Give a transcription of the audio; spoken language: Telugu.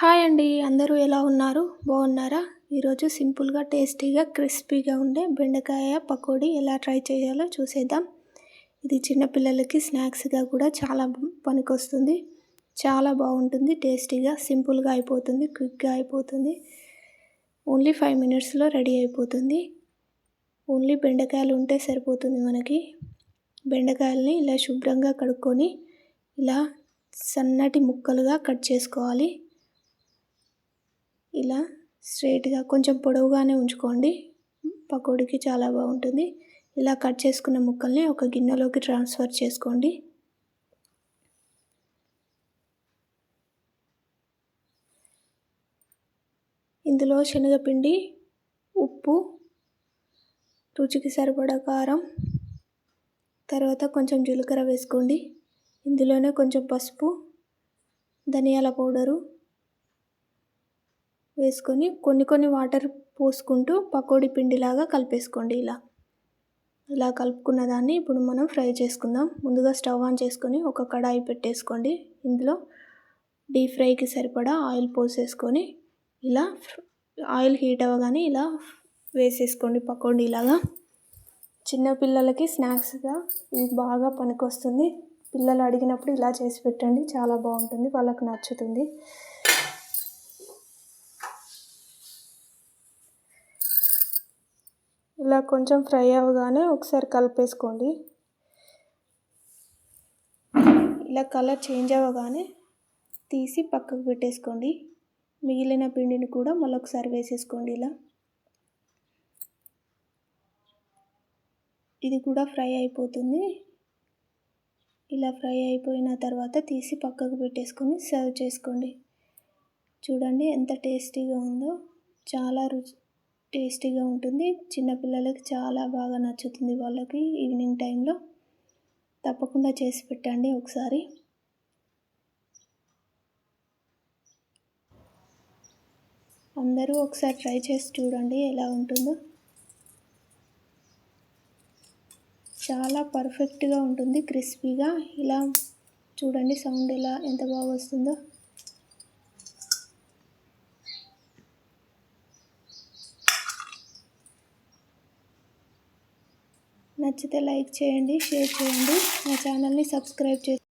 హాయ్ అండి అందరూ ఎలా ఉన్నారు? బాగున్నారా? ఈరోజు సింపుల్గా టేస్టీగా క్రిస్పీగా ఉండే బెండకాయ పకోడీ ఎలా ట్రై చేయాలో చూసేద్దాం. ఇది చిన్నపిల్లలకి స్నాక్స్గా కూడా చాలా పనికొస్తుంది. చాలా బాగుంటుంది టేస్టీగా సింపుల్గా అయిపోతుంది క్విక్గా అయిపోతుంది. ఓన్లీ ఫైవ్ మినిట్స్లో రెడీ అయిపోతుంది. ఓన్లీ బెండకాయలు ఉంటే సరిపోతుంది మనకి. బెండకాయలని ఇలా శుభ్రంగా కడుక్కొని ఇలా సన్నటి ముక్కలుగా కట్ చేసుకోవాలి. ఇలా స్ట్రైట్గా కొంచెం పొడవుగానే ఉంచుకోండి. పకోడీకి చాలా బాగుంటుంది. ఇలా కట్ చేసుకున్న ముక్కల్ని ఒక గిన్నెలోకి ట్రాన్స్ఫర్ చేసుకోండి. ఇందులో శనగపిండి ఉప్పు రుచికి సరిపడా కారం తర్వాత కొంచెం జీలకర్ర వేసుకోండి. ఇందులోనే కొంచెం పసుపు ధనియాల పౌడరు వేసుకొని కొన్ని కొన్ని వాటర్ పోసుకుంటూ పకోడీ పిండిలాగా కలిపేసుకోండి ఇలా. ఇలా కలుపుకున్న దాన్ని ఇప్పుడు మనం ఫ్రై చేసుకుందాం. ముందుగా స్టవ్ ఆన్ చేసుకొని ఒక కడాయి పెట్టేసుకోండి. ఇందులో డీప్ ఫ్రైకి సరిపడా ఆయిల్ పోసేసుకొని ఇలా ఆయిల్ హీట్ అవ్వగానే ఇలా వేసేసుకోండి పకోడీలాగా చిన్నపిల్లలకి స్నాక్స్గా ఇది బాగా పనికొస్తుంది. పిల్లలు అడిగినప్పుడు ఇలా చేసి పెట్టండి. చాలా బాగుంటుంది. వాళ్ళకు నచ్చుతుంది. ఇలా కొంచెం ఫ్రై అవ్వగానే ఒకసారి కలిపేసుకోండి. ఇలా కలర్ చేంజ్ అవ్వగానే తీసి పక్కకు పెట్టేసుకోండి. మిగిలిన పిండిని కూడా మళ్ళొకసారి వేసేసుకోండి ఇలా. ఇది కూడా ఫ్రై అయిపోతుంది. ఇలా ఫ్రై అయిపోయిన తర్వాత తీసి పక్కకు పెట్టేసుకొని సర్వ్ చేసుకోండి. చూడండి ఎంత టేస్టీగా ఉందో. చాలా రుచి టేస్టీగా ఉంటుంది. చిన్నపిల్లలకి చాలా బాగా నచ్చుతుంది వాళ్ళకి ఈవినింగ్ టైంలో. తప్పకుండా చేసి పెట్టండి ఒకసారి. అందరూ ఒకసారి ట్రై చేసి చూడండి ఎలా ఉంటుందో. చాలా పర్ఫెక్ట్గా ఉంటుంది క్రిస్పీగా. ఇలా చూడండి సౌండ్ ఎలా ఎంత బాగా వస్తుందో. నచ్చితే లైక్ చేయండి షేర్ చేయండి. నా ఛానల్ని సబ్స్క్రైబ్ చేసి